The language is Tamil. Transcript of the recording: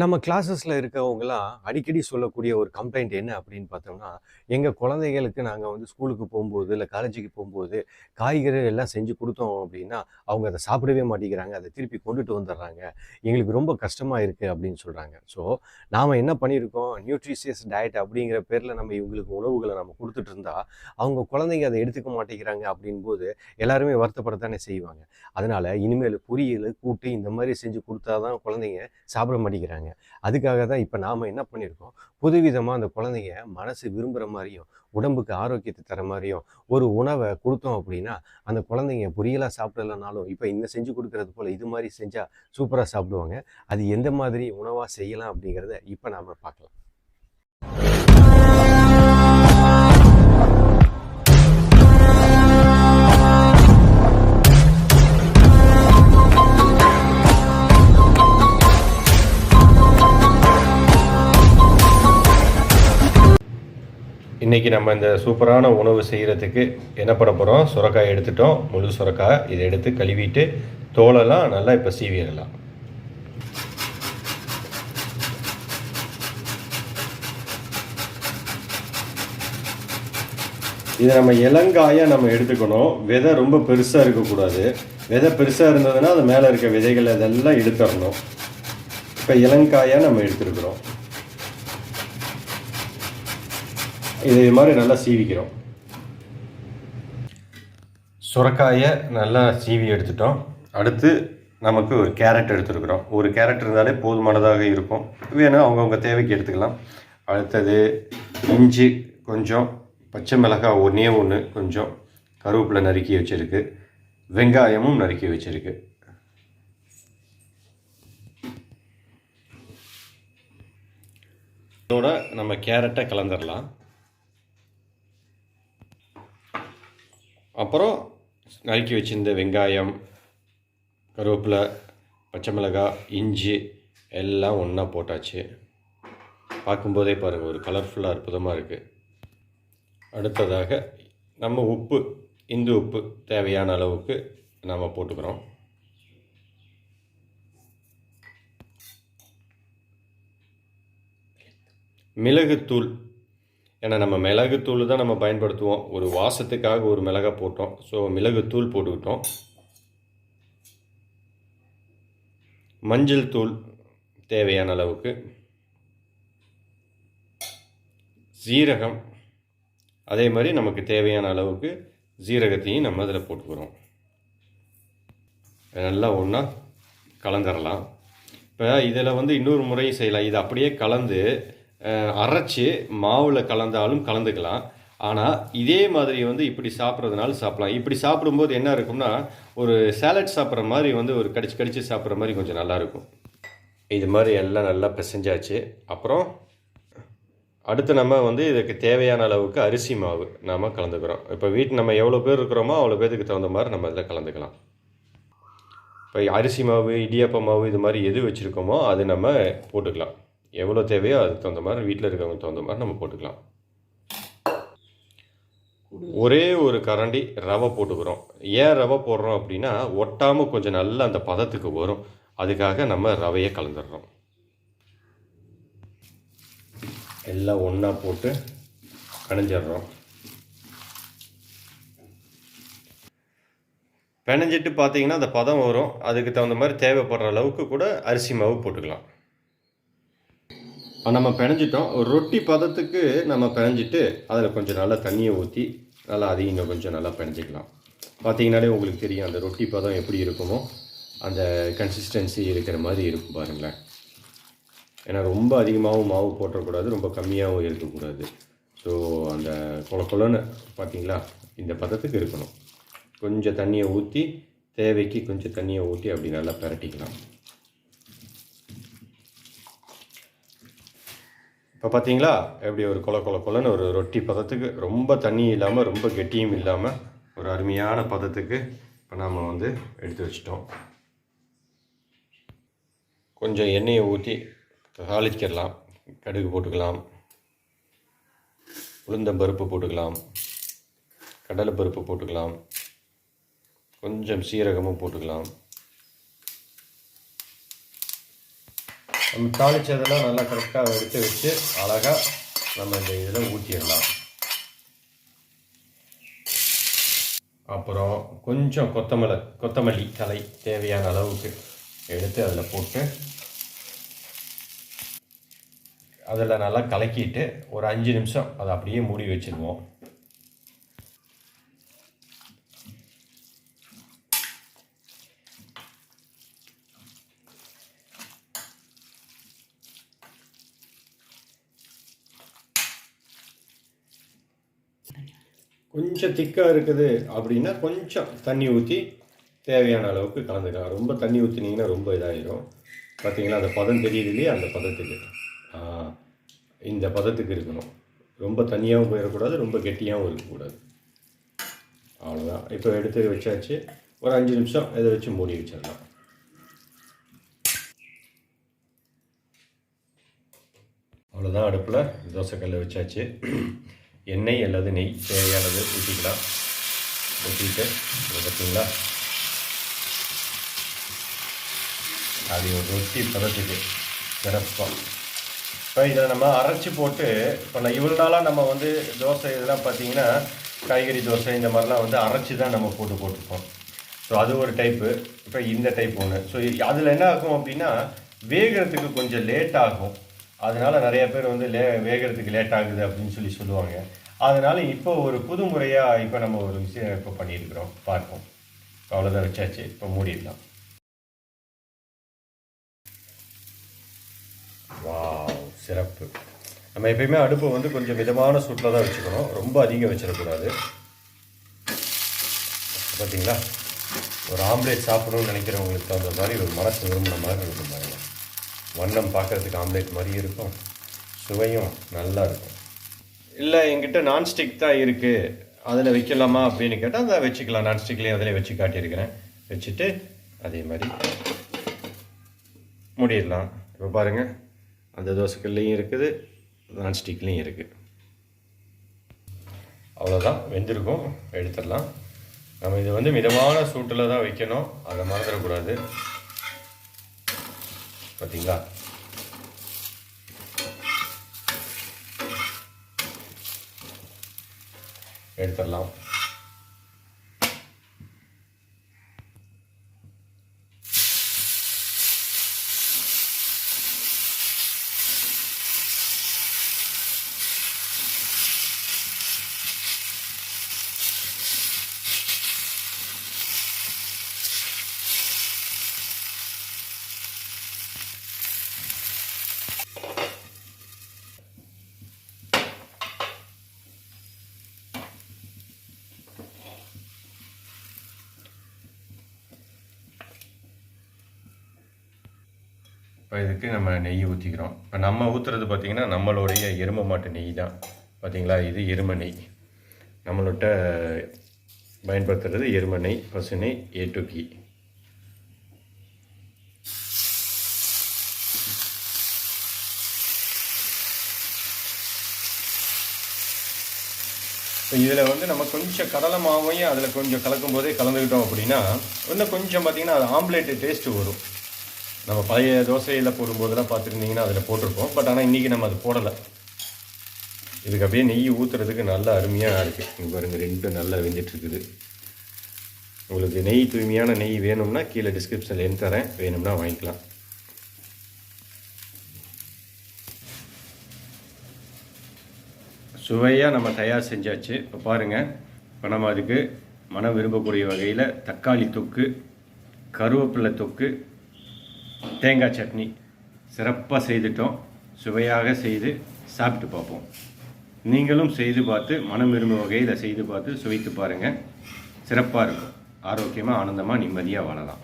நம்ம கிளாஸஸில் இருக்கவங்கலாம் அடிக்கடி சொல்லக்கூடிய ஒரு கம்ப்ளைண்ட் என்ன அப்படின்னு பார்த்தோம்னா எங்கள் குழந்தைகளுக்கு நாங்கள் வந்து ஸ்கூலுக்கு போகும்போது இல்லை காலேஜுக்கு போகும்போது காய்கறிகள் எல்லாம் செஞ்சு கொடுத்தோம் அப்படின்னா அவங்க அதை சாப்பிடவே மாட்டேங்கிறாங்க. அதை திருப்பி கொண்டுட்டு வந்துடுறாங்க. எங்களுக்கு ரொம்ப கஷ்டமாக இருக்குது அப்படின்னு சொல்கிறாங்க ஸோ நாம் என்ன பண்ணியிருக்கோம்? நியூட்ரிஷியஸ் டயட் அப்படிங்கிற பேரில் நம்ம இவங்களுக்கு உணவுகளை நம்ம கொடுத்துட்டு இருந்தா அவங்க குழந்தைங்க அதை எடுத்துக்க மாட்டேங்கிறாங்க அப்படின்போது எல்லாருமே வருத்தப்படத்தானே செய்வாங்க. அதனால் இனிமேல் பொரியல் கூட்டு இந்த மாதிரி செஞ்சு கொடுத்தா தான் குழந்தைங்க சாப்பிட மாட்டேங்கிறாங்க. அதுக்காக தான் இப்போ நாம் என்ன பண்ணியிருக்கோம்? புதுவிதமாக அந்த குழந்தைங்க மனசு விரும்புகிற மாதிரியும் உடம்புக்கு ஆரோக்கியத்தை தர மாதிரியும் ஒரு உணவை கொடுத்தோம் அப்படின்னா அந்த குழந்தைங்க பொரியலாக சாப்பிடலனாலும் இப்போ இந்த செஞ்சு கொடுக்கறது போல் இது மாதிரி செஞ்சால் சூப்பராக சாப்பிடுவாங்க. அது எந்த மாதிரி உணவாக செய்யலாம் அப்படிங்கிறத இப்போ நாம் பார்க்கலாம். இன்றைக்கி நம்ம இந்த சூப்பரான உணவு செய்கிறதுக்கு என்ன பண்ண போகிறோம் சுரக்காய் எடுத்துட்டோம். முழு சுரக்காய். இதை எடுத்து கழுவிட்டு தோலெல்லாம் நல்லா இப்போ சீவிடலாம். இதை நம்ம இளங்காயாக நம்ம எடுத்துக்கணும். விதை ரொம்ப பெருசாக இருக்கக்கூடாது. விதை பெருசாக இருந்ததுன்னா அது மேலே இருக்க விதைகள் இதெல்லாம் எடுத்துடணும். இப்போ இளங்காயாக நம்ம எடுத்துருக்குறோம். இது மாதிரி நல்லா சீவிக்கிறோம். சுரக்காயை நல்லா சீவி எடுத்துட்டோம். அடுத்து நமக்கு ஒரு கேரட் எடுத்துருக்குறோம். ஒரு கேரட் இருந்தாலே போதுமானதாக இருக்கும். வேணும் அவங்கவுங்க தேவைக்கு எடுத்துக்கலாம். அடுத்தது இஞ்சி கொஞ்சம் பச்சை மிளகாய் ஒன்றே ஒன்று கொஞ்சம் கருவேப்பிலை நறுக்கி வச்சுருக்கு. வெங்காயமும் நறுக்கி வச்சுருக்கு. இதோட நம்ம கேரட்டை கலந்துடலாம் அப்புறம் நறுக்கி வச்சிருந்த வெங்காயம் கருவேப்பிலை பச்சை மிளகாய் இஞ்சி எல்லாம் ஒன்றா போட்டாச்சு. பார்க்கும்போதே பாருங்கள் ஒரு கலர்ஃபுல்லாக அற்புதமாக இருக்குது அடுத்ததாக நம்ம உப்பு இந்து உப்பு தேவையான அளவுக்கு நாம் போட்டுக்கிறோம். மிளகுத்தூள் ஏன்னா நம்ம மிளகுத்தூள் தான் நம்ம பயன்படுத்துவோம். ஒரு வாசத்துக்காக ஒரு மிளகா போட்டோம். ஸோ மிளகுத்தூள் போட்டுக்கிட்டோம். மஞ்சள் தூள் தேவையான அளவுக்கு. சீரகம். அதே மாதிரி நமக்கு தேவையான அளவுக்கு சீரகத்தையும் நம்ம அதில் போட்டுக்கிறோம். நல்லா ஒன்றா கலந்துடலாம் இப்போ இதில் வந்து இன்னொரு முறையும் செய்யலாம். இது அப்படியே கலந்து அரைச்சு மாவில் கலந்தாலும் கலந்துக்கலாம். ஆனால் இதே மாதிரி வந்து இப்படி சாப்பிட்றதுனால சாப்பிடலாம். இப்படி சாப்பிடும்போது என்ன இருக்கும்னா ஒரு சாலட் சாப்பிட்ற மாதிரி வந்து ஒரு கடிச்சு கடிச்சு சாப்பிட்ற மாதிரி கொஞ்சம் நல்லா இருக்கும். இது மாதிரி எல்லாம் நல்லா பிசைஞ்சாச்சு. அப்புறம் அடுத்து நம்ம வந்து இதுக்கு தேவையான அளவுக்கு அரிசி மாவு நாம் கலந்துக்கிறோம். இப்போ வீட்டு நம்ம எவ்வளோ பேர் இருக்கிறோமோ அவ்வளோ பேருக்கு தகுந்த மாதிரி நம்ம இதில் கலந்துக்கலாம். இப்போ அரிசி மாவு இடியாப்ப மாவு இது மாதிரி எது வச்சுருக்கோமோ அது நம்ம போட்டுக்கலாம். எவ்வளோ தேவையோ அதுக்கு தகுந்த மாதிரி வீட்டில் இருக்கிறவங்களுக்கு தகுந்த மாதிரி நம்ம போட்டுக்கலாம். ஒரே ஒரு கரண்டி ரவை போட்டுக்கிறோம். ஏன் ரவை போடுறோம் அப்படின்னா ஒட்டாமல் கொஞ்சம் நல்லா அந்த பதத்துக்கு வரும். அதுக்காக நம்ம ரவையை கலந்துடுறோம். எல்லாம் ஒன்றா போட்டு கணைஞ்சிடுறோம். பிணைஞ்சிட்டு பார்த்தீங்கன்னா அந்த பதம் வரும். அதுக்கு தகுந்த மாதிரி தேவைப்படுற அளவுக்கு கூட அரிசி மாவு போட்டுக்கலாம். நம்ம பிணைஞ்சிட்டோம். ஒரு ரொட்டி பதத்துக்கு நம்ம பிணைஞ்சிட்டு அதில் கொஞ்சம் நல்லா தண்ணியை ஊற்றி நல்லா அதையும் இன்னும் கொஞ்சம் நல்லா பிணைஞ்சிக்கலாம். பார்த்தீங்கன்னாலே உங்களுக்கு தெரியும் அந்த ரொட்டி பதம் எப்படி இருக்குமோ அந்த கன்சிஸ்டன்சி இருக்கிற மாதிரி இருக்கும் பாருங்களேன். ஏன்னா ரொம்ப அதிகமாகவும் மாவு போட்டக்கூடாது ரொம்ப கம்மியாகவும் இருக்கக்கூடாது. ஸோ அந்த கொல கொலன்னு பார்த்தீங்களா இந்த பதத்துக்கு இருக்கணும். கொஞ்சம் தண்ணியை ஊற்றி தேவைக்கு கொஞ்சம் தண்ணியை ஊற்றி அப்படி நல்லா பிரட்டிக்கலாம். இப்போ பார்த்தீங்களா? எப்படி ஒரு கொல கொல கொலன்னு ஒரு ரொட்டி பதத்துக்கு ரொம்ப தண்ணி இல்லாமல் ரொம்ப கெட்டியும் இல்லாமல் ஒரு அருமையான பதத்துக்கு இப்போ நாம் வந்து எடுத்து வச்சிட்டோம். கொஞ்சம் எண்ணெயை ஊற்றி தாளிச்சிடலாம். கடுகு போட்டுக்கலாம். உளுந்த பருப்பு போட்டுக்கலாம். கடலை பருப்பு போட்டுக்கலாம். கொஞ்சம் சீரகமும் போட்டுக்கலாம். நம்ம தாளிச்சதெல்லாம் நல்லா கரெக்டாக எடுத்து வச்சு அழகாக நம்ம இந்த இதில் ஊற்றிடலாம் அப்புறம் கொஞ்சம் கொத்தமல்லி கொத்தமல்லி தலை தேவையான அளவுக்கு எடுத்து அதில் போட்டு அதில் நல்லா கலக்கிட்டு ஒரு அஞ்சு நிமிஷம் அதை அப்படியே மூடி வச்சுருவோம். கொஞ்சம் திக்காக இருக்குது அப்படின்னா கொஞ்சம் தண்ணி ஊற்றி தேவையான அளவுக்கு கலந்துக்கலாம். ரொம்ப தண்ணி ஊற்றினீங்கன்னா ரொம்ப இதாகிடும் பார்த்தீங்களா அந்த பதம் தெரியுது இல்லையா? அந்த பதத்துக்கு. இந்த பதத்துக்கு இருக்கணும். ரொம்ப தண்ணியாகவும் போயிடக்கூடாது ரொம்ப கெட்டியாகவும் இருக்கக்கூடாது. அவ்வளோதான் இப்போ எடுத்து வச்சாச்சு. ஒரு அஞ்சு நிமிஷம் இதை வச்சு மூடி வச்சிடலாம். அவ்வளோதான் அடுப்பில் தோசைக்கல்லை வச்சாச்சு. எண்ணெய் அல்லது நெய் தேவையானது ஊற்றிக்கலாம். ஊற்றிட்டு பார்த்தீங்களா? அது ஒரு ரொட்டி பதத்துக்கு சிறப்பாக இப்போ இதை நம்ம அரைச்சி போட்டு இப்போ நான் இவ்வளோ நாளாக நம்ம வந்து தோசை இதெல்லாம் பார்த்தீங்கன்னா காய்கறி தோசை இந்த மாதிரிலாம் வந்து அரைச்சி தான் நம்ம போட்டு போட்டிருப்போம் ஸோ அது ஒரு டைப்பு இப்போ இந்த டைப் ஒன்று ஸோ அதில் என்ன ஆகும் அப்படின்னா வேகிறதுக்கு கொஞ்சம் லேட் ஆகும். அதனால் நிறைய பேர் வந்து லே வேகிறதுக்கு லேட் ஆகுது அப்படின்னு சொல்லி சொல்லுவாங்க. அதனால் இப்போ ஒரு புது முறையாக இப்போ நம்ம ஒரு விஷயம் இப்போ பண்ணியிருக்கிறோம். பார்ப்போம். இப்போ அவ்வளோதான் வச்சாச்சு. இப்போ மூடிடலாம். வாவ் சிறப்பு. நம்ம எப்பயுமே அடுப்பை வந்து கொஞ்சம் மிதமான சூட்டில் தான் வச்சுக்கணும். ரொம்ப அதிகம் வச்சிடக்கூடாது. பார்த்தீங்களா ஒரு ஆம்லேட் சாப்பிடணும்னு நினைக்கிறவங்களுக்கு தகுந்த மாதிரி ஒரு மனசு விரும்பின மாதிரி இருக்கும் பாருங்க. வண்ணம் பார்க்கறதுக்கு ஆம்லேட் மாதிரி இருக்கும். சுவையும் நல்லா இருக்கும். இல்லை என்கிட்ட நான்ஸ்டிக் தான் இருக்குது அதில் வைக்கலாமா அப்படின்னு கேட்டால் அதை வச்சுக்கலாம். நான்ஸ்டிக்லேயும் அதில் வச்சு காட்டியிருக்கிறேன். வச்சுட்டு அதே மாதிரி மூடிடலாம். இப்போ பாருங்கள் அந்த தோசைக்கல்லையும் இருக்குது நான்ஸ்டிக்லேயும் இருக்குது அவ்வளோதான் வெந்திருக்கும். எடுத்துடலாம். நம்ம இது வந்து மிதமான சூட்டில் தான் வைக்கணும். அதை மறந்துடக்கூடாது. பார்த்தீங்களா? எடுத்துடலாம். இப்போ இதுக்கு நம்ம நெய் ஊற்றிக்கிறோம் இப்போ நம்ம ஊற்றுறது பார்த்திங்கன்னா நம்மளுடைய எருமை மாட்டு நெய் தான். பார்த்தீங்களா இது எருமை நெய். நம்மள்கிட்ட பயன்படுத்துறது எருமை நெய் பசு நெய் ஏ டு இதில் வந்து நம்ம கொஞ்சம் கடலை மாவையும் அதில் கொஞ்சம் கலக்கும் போதே கலந்துக்கிட்டோம் அப்படின்னா இன்னும் கொஞ்சம் பார்த்திங்கன்னா அது ஆம்லேட்டு டேஸ்ட்டு வரும். நம்ம பழைய தோசையில் போடும்போதெல்லாம் பார்த்துருந்தீங்கன்னா அதில் போட்டிருப்போம். பட் ஆனால் இன்றைக்கி நம்ம அது போடலை. இதுக்கு அப்படியே நெய் ஊற்றுறதுக்கு நல்லா அருமையாக இருக்குது இங்கே பாருங்கள் ரெண்டும் நல்லா வெந்துட்டுருக்குது. உங்களுக்கு நெய் தூய்மையான நெய் வேணும்னா கீழே டிஸ்கிரிப்ஷனில் என் தரேன். வேணும்னா வாங்கிக்கலாம். சுவையாக நம்ம தயார் செஞ்சாச்சு. இப்போ பாருங்கள் இப்போ நம்ம அதுக்கு மனம் விரும்பக்கூடிய வகையில் தக்காளி தொக்கு கருவேப்பிலை தொக்கு தேங்காய் சட்னி சிறப்பாக செய்துட்டோம். சுவையாக செய்து சாப்பிட்டு பார்ப்போம். நீங்களும் செய்து பார்த்து மனம் விரும்பும் வகையில் செய்து பார்த்து சுவைத்து பாருங்கள் சிறப்பாக இருக்கும். ஆரோக்கியமாக ஆனந்தமாக நிம்மதியாக வாழலாம்.